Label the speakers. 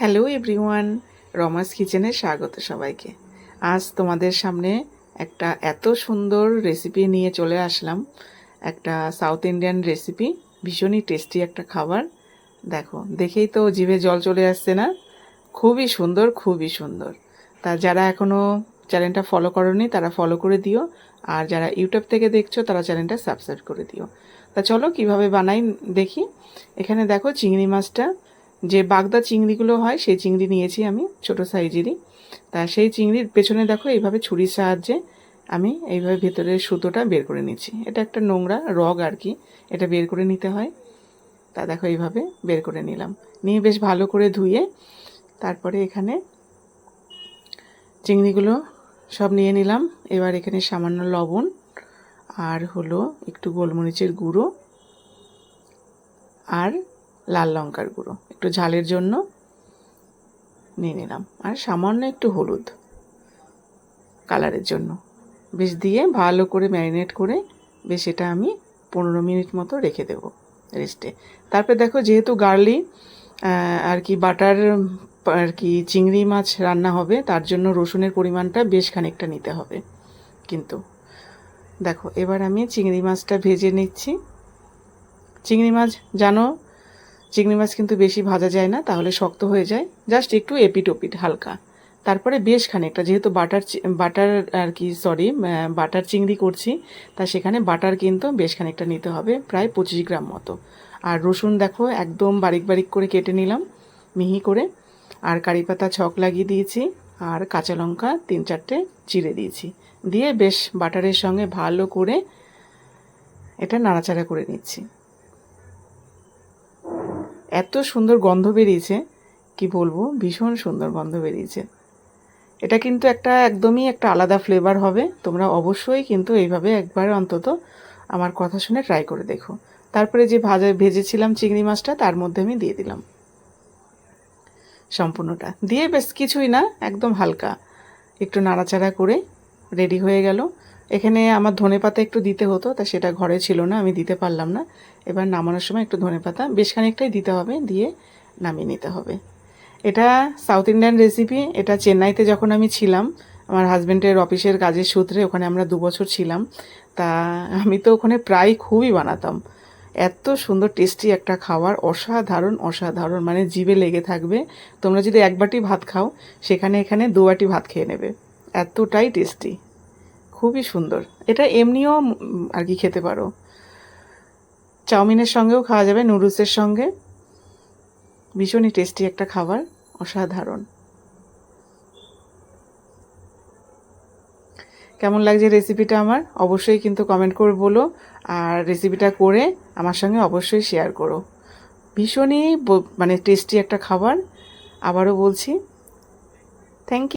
Speaker 1: Hello everyone, রমাস কিচেনে স্বাগত সবাইকে। আজ তোমাদের সামনে একটা এত সুন্দর রেসিপি নিয়ে চলে আসলাম। একটা সাউথ ইন্ডিয়ান রেসিপি, ভীষণই টেস্টি একটা খাবার। দেখো, দেখেই তো জিভে জল চলে আসছে না? খুবই সুন্দর খুবই সুন্দর। তা যারা এখনও চ্যানেলটা ফলো করনি, তারা ফলো করে দিও। আর যারা ইউটিউব থেকে দেখছ, তারা চ্যানেলটা সাবস্ক্রাইব করে দিও। তা চলো কীভাবে বানাই, দেখি। এখানে দেখো চিংড়ি মাছটা যে বাগদা চিংড়িগুলো হয়, সেই চিংড়ি নিয়েছি আমি, ছোট সাইজেরই। তা সেই চিংড়ির পেছনে দেখো এইভাবে ছুরির সাহায্যে আমি এইভাবে ভেতরের সুতোটা বের করে নিচ্ছি। এটা একটা নোংরা রগ আর কি, এটা বের করে নিতে হয়। তা দেখো এইভাবে বের করে নিলাম। নিয়ে বেশ ভালো করে ধুয়ে তারপরে এখানে চিংড়িগুলো সব নিয়ে নিলাম। এবার এখানে সামান্য লবণ আর হলো একটু গোলমরিচের গুঁড়ো আর লাল লঙ্কার গুঁড়ো। একটু ঝালের জন্য নিয়ে নিলাম। আর সামান্য একটু হলুদ কালারের জন্য। বেশ দিয়ে ভালো করে ম্যারিনেট করে বেশ এটা আমি পনেরো মিনিট মতো রেখে দেব রেস্টে। তারপরে দেখো যেহেতু গার্লি আর কি বাটার আর কি চিংড়ি মাছ রান্না হবে, তার জন্য রসুনের পরিমাণটা বেশ খানিকটা নিতে হবে। কিন্তু দেখো এবার আমি চিংড়ি মাছটা ভেজে নিচ্ছি। চিংড়ি মাছ জানো চিংড়ি মাছ কিন্তু বেশি ভাজা যায় না, তাহলে শক্ত হয়ে যায়। জাস্ট একটু এপিট ওপিট হালকা। তারপরে বেশ খানিকটা, যেহেতু বাটার বাটার আর কি সরি বাটার চিংড়ি করছি, তা সেখানে বাটার কিন্তু বেশ খানিকটা নিতে হবে, প্রায় পঁচিশ গ্রাম মতো। আর রসুন দেখো, একদম বারিক বারিক করে কেটে নিলাম, মিহি করে। আর কারি পাতা, ছক লাগিয়ে দিয়েছি, আর কাঁচা লঙ্কা তিন চারটে চিড়ে দিয়েছি। দিয়ে বেশ বাটারের সঙ্গে ভালো করে এটা নাড়াচাড়া করে নিচ্ছি। এত সুন্দর গন্ধ বেরিয়েছে, কি বলব? ভীষণ সুন্দর গন্ধ বেরিয়েছে। এটা কিন্তু একটা একদমই একটা আলাদা ফ্লেভার হবে। তোমরা অবশ্যই কিন্তু এইভাবে একবার অন্তত আমার কথা শুনে ট্রাই করে দেখো। তারপরে যে ভাজা, ভেজেছিলাম চিংড়ি মাছটা, তার মধ্যে আমি দিয়ে দিলাম। সম্পূর্ণটা। দিয়ে বেশ কিছুই না, একদম হালকা। একটু নাড়াচাড়া করে রেডি হয়ে গেল। এখানে আমার ধনে পাতা একটু দিতে হতো, তা সেটা ঘরে ছিল না, আমি দিতে পারলাম না। এবার নামানোর সময় একটু ধনে পাতা বেশ খানিকটাই দিতে হবে, দিয়ে নামিয়ে নিতে হবে। এটা সাউথ ইন্ডিয়ান রেসিপি এটা চেন্নাইতে যখন আমি ছিলাম, আমার হাজব্যান্ডের অফিসের কাজের সূত্রে ওখানে আমরা দু বছর ছিলাম, তা আমি তো ওখানে প্রায় খুবই বানাতাম। এত সুন্দর টেস্টি একটা খাবার, অসাধারণ অসাধারণ মানে জিভে লেগে থাকবে। তোমরা যদি এক বাটি ভাত খাও, সেখানে এখানে দু বাটি ভাত খেয়ে নেবে। এতটাই টেস্টি খুবই সুন্দর। এটা এমনিও আর কি খেতে পারো। চাউমিনের সঙ্গেও খাওয়া যাবে, নুডলসের সঙ্গে। ভীষণই টেস্টি একটা খাবার, অসাধারণ। কেমন লাগছে রেসিপিটা আমার? অবশ্যই কিন্তু কমেন্ট করে বলো। আর রেসিপিটা করে আমার সঙ্গে অবশ্যই শেয়ার করো। ভীষণই মানে টেস্টি একটা খাবার। আবারও বলছি থ্যাংক ইউ